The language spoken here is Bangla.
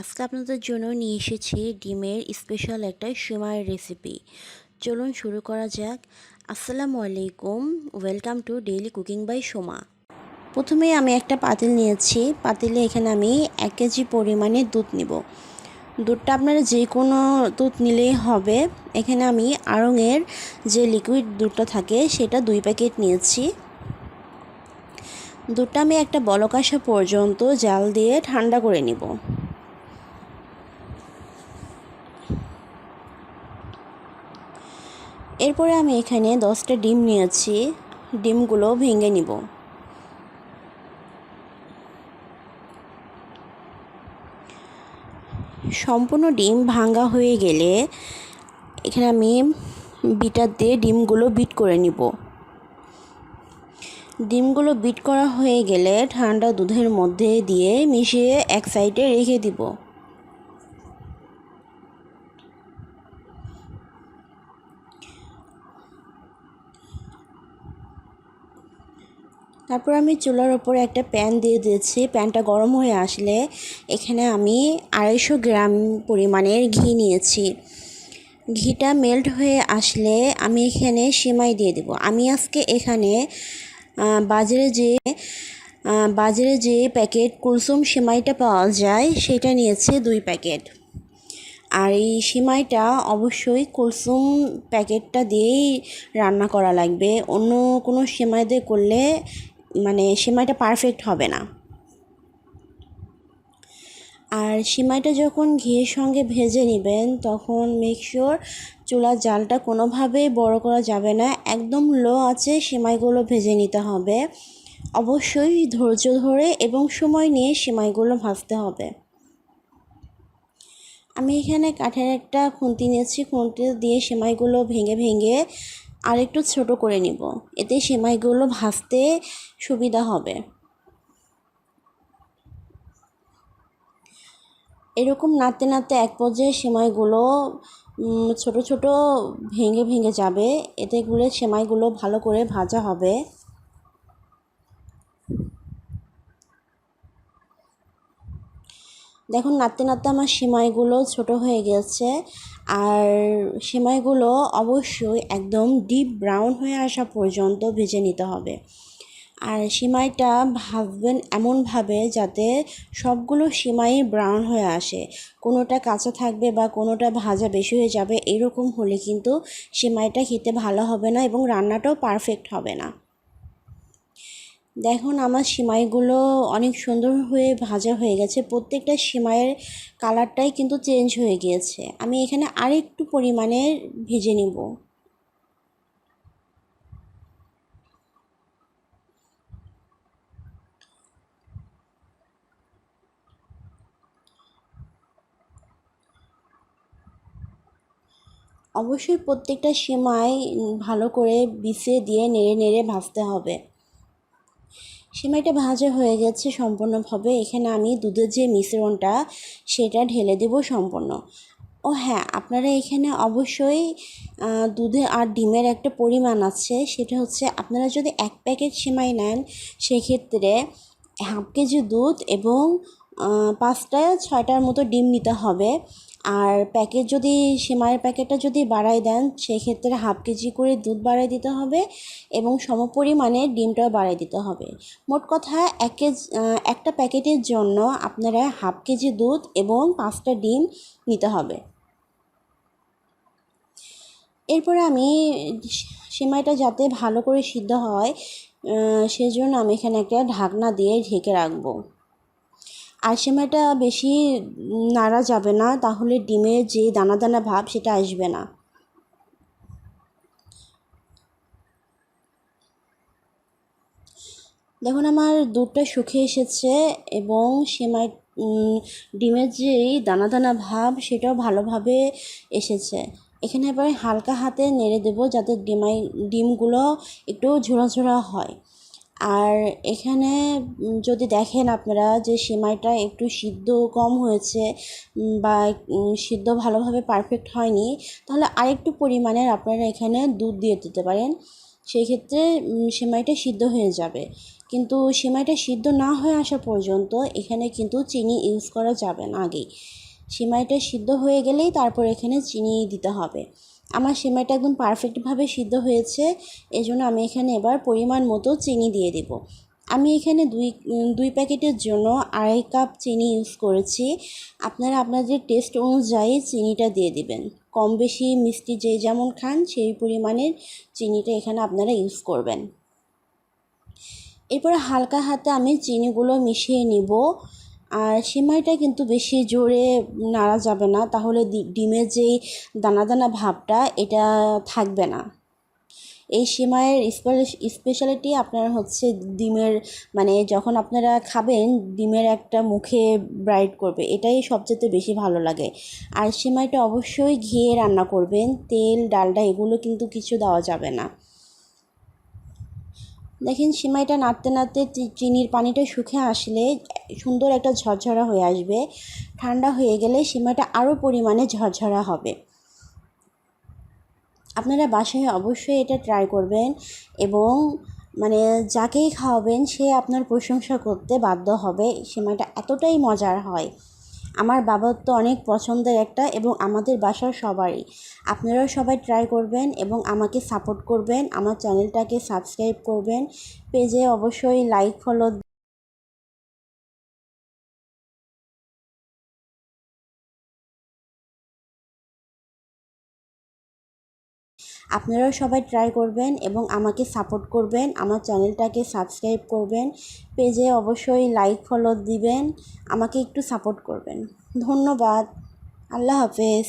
আজকে আপনাদের জন্য নিয়ে এসেছি ডিমের স্পেশাল একটা সিমাইয়ের রেসিপি চলুন শুরু করা যাক। আসসালামু আলাইকুম welcome to daily cooking by Soma প্রথমে আমি একটা পাতিল নিয়েছি। পাতিলে এখানে আমি এক কেজি পরিমাণে দুধ নিব। দুধটা আপনারা যে কোনো দুধ নিলেই হবে। এখানে আমি আড়ংয়ের যে লিকুইড দুধটা থাকে, সেটা দুই প্যাকেট নিয়েছি। দুধটা আমি একটা বলক আসা পর্যন্ত জাল দিয়ে ঠান্ডা করে নিব। এরপরে আমি এখানে দশটা ডিম নিয়েছি। ডিমগুলো ভেঙে নিব। সম্পূর্ণ ডিম ভাঙ্গা হয়ে গেলে এখানে আমি বিটার দিয়ে ডিমগুলো বিট করে নিব। ডিমগুলো বিট করা হয়ে গেলে ঠান্ডা দুধের মধ্যে দিয়ে মিশিয়ে এক সাইডে রেখে দিব। তারপর আমি চুলার ওপরে একটা প্যান দিয়ে দিয়েছি। প্যানটা গরম হয়ে আসলে এখানে আমি আড়াইশো গ্রাম পরিমাণের ঘি নিয়েছি। ঘিটা মেল্ট হয়ে আসলে আমি এখানে সিমাই দিয়ে দেব। আমি আজকে এখানে বাজারে যে বাজারে যে প্যাকেট কুলসুম সিমাইটা পাওয়া যায়, সেটা নিয়েছে দুই প্যাকেট। আর এই সিমাইটা অবশ্যই কুলসুম প্যাকেটটা দিয়েই রান্না করা লাগবে। অন্য কোনো সিমাই দিয়ে করলে মানে সিমাইটা পারফেক্ট হবে না। আর সিমাইটা যখন ঘিয়ের সঙ্গে ভেজে নেবেন, তখন মেকশোর চুলার জালটা কোনোভাবেই বড় করা যাবে না। একদম লো আছে সিমাইগুলো ভেজে নিতে হবে। অবশ্যই ধৈর্য ধরে এবং সময় নিয়ে সিমাইগুলো ভাজতে হবে। আমি এখানে কাঠের একটা খুন্তি নিয়েছি। খুন্তি দিয়ে সেমাইগুলো ভেঙে ভেঙে আরেকটু ছোট করে নিব। এতে সেমাইগুলো ভাজতে সুবিধা হবে। এরকম নাড়তে নাড়তে এক পর্যায়ে সেমাইগুলো ছোট ছোট ভেঙে ভেঙে যাবে। এতে গুলে সেমাইগুলো ভালো করে ভাজা হবে। দেখুন, নাড়তে নাড়তে আমার সিমাইগুলো ছোট হয়ে গেছে। আর সিমাইগুলো অবশ্যই একদম ডিপ ব্রাউন হয়ে আসা পর্যন্ত ভেজে নিতে হবে। আর সিমাইটা ভাজবেন এমনভাবে যাতে সবগুলো সিমাই ব্রাউন হয়ে আসে। কোনোটা কাঁচা থাকবে বা কোনোটা ভাজা বেশি হয়ে যাবে, এরকম হলে কিন্তু সিমাইটা খেতে ভালো হবে না এবং রান্নাটাও পারফেক্ট হবে না। দেখুন, আমার সিমাইগুলো অনেক সুন্দর হয়ে ভাজা হয়ে গেছে। প্রত্যেকটা সিমাইয়ের কালারটাই কিন্তু চেঞ্জ হয়ে গিয়েছে। আমি এখানে আরেকটু পরিমাণে ভেজে নেব। অবশ্যই প্রত্যেকটা সিমাই ভালো করে বিছিয়ে দিয়ে নেড়ে নেড়ে ভাজতে হবে। সিমাইটা ভাজা হয়ে গেছে সম্পূর্ণভাবে। এখানে আমি দুধের যে মিশ্রণটা, সেটা ঢেলে দেব সম্পূর্ণ। ও হ্যাঁ আপনারা এখানে অবশ্যই দুধে আর ডিমের একটা পরিমাণ আছে, সেটা হচ্ছে আপনারা যদি এক প্যাকেট সিমাই নেন, সেক্ষেত্রে হাফ কেজি দুধ এবং পাঁচটা, ছয়টার মতো ডিম নিতে হবে। আর প্যাকেট যদি, সেমাইয়ের প্যাকেটটা যদি বাড়াই দেন, সেক্ষেত্রে হাফ কেজি করে দুধ বাড়াই দিতে হবে এবং সমপরিমাণে ডিমটাও বাড়াই দিতে হবে। মোট কথা, এক কেজি একটা প্যাকেটের জন্য আপনারা হাফ কেজি দুধ এবং পাঁচটা ডিম নিতে হবে। এরপরে আমি সেমাইটা যাতে ভালো করে সিদ্ধ হয় সেজন্য আমি এখানে একটা ঢাকনা দিয়ে ঢেকে রাখব। আর বেশি নাড়া যাবে না, তাহলে ডিমের যে দানা দানা ভাব সেটা আসবে না। দেখুন, আমার দুধটা শুকিয়ে এসেছে এবং সেমাই ডিমের যে দানা দানা ভাব সেটাও ভালোভাবে এসেছে। এখানে এবারে হালকা হাতে নেড়ে দেবো যাতে ডিমাই, ডিমগুলো একটু ঝোড়া ঝোড়া হয়। আর এখানে যদি দেখেন আপনারা যে সেমাইটা একটু সিদ্ধ কম হয়েছে বা সিদ্ধ ভালোভাবে পারফেক্ট হয়নি, তাহলে আরেকটু পরিমাণের আপনারা এখানে দুধ দিয়ে দিতে পারেন। সেই ক্ষেত্রে সেমাইটা সিদ্ধ হয়ে যাবে। কিন্তু সেমাইটা সিদ্ধ না হয়ে আসা পর্যন্ত এখানে কিন্তু চিনি ইউজ করা যাবে না আগেই। সেমাইটা সিদ্ধ হয়ে গেলেই তারপর এখানে চিনি দিতে হবে। আমার সিমাইটা একদম পারফেক্টভাবে সিদ্ধ হয়েছে, এজন্য আমি এখানে এবার পরিমাণ মতো চিনি দিয়ে দেব। আমি এখানে দুই দুই প্যাকেটের জন্য আড়াই কাপ চিনি ইউজ করেছি। আপনারা আপনাদের টেস্ট অনুযায়ী চিনিটা দিয়ে দিবেন। কম বেশি মিষ্টি যে যেমন খান, সেই পরিমাণের চিনিটা এখানে আপনারা ইউজ করবেন। এরপরে হালকা হাতে আমি চিনিগুলো মিশিয়ে নিব। আর সিমাইটা কিন্তু বেশি জোরে নাড়া যাবে না, তাহলে ডিমের যেই দানা দানা ভাবটা এটা থাকবে না। এই সিমাইয়ের স্পেশালিটি আপনার হচ্ছে ডিমের মানে যখন আপনারা খাবেন ডিমের একটা মুখে ব্রাইট করবে, এটাই সবচেয়ে বেশি ভালো লাগে। আর সিমাইটা অবশ্যই ঘিয়ে রান্না করবেন, তেল, ডালডা এগুলো কিন্তু কিছু দেওয়া যাবে না। দেখেন সিমাইটা নাড়তে নাড়তে চিনির পানিটা শুকে আসলে সুন্দর একটা ঝরঝরা হয়ে আসবে। ঠান্ডা হয়ে গেলে সিমাইটা আরও পরিমাণে ঝরঝরা হবে। আপনারা বাসায় অবশ্যই এটা ট্রাই করবেন এবং মানে যাকেই খাওয়াবেন সে আপনার প্রশংসা করতে বাধ্য হবে। সিমাইটা এতটাই মজার হয়। আমার বাবার তো অনেক পছন্দের একটা এবং আমাদের বাসার সবারই। আপনারাও সবাই ট্রাই করবেন এবং আমাকে সাপোর্ট করবেন, আমার চ্যানেলটাকে সাবস্ক্রাইব করবেন। পেজে অবশ্যই লাইক ফলো আপনারাও সবাই ট্রাই করবেন এবং আমাকে সাপোর্ট করবেন, আমার চ্যানেলটাকে সাবস্ক্রাইব করবেন পেজে অবশ্যই লাইক ফলো দিবেন, আমাকে একটু সাপোর্ট করবেন। ধন্যবাদ, আল্লাহ হাফেজ।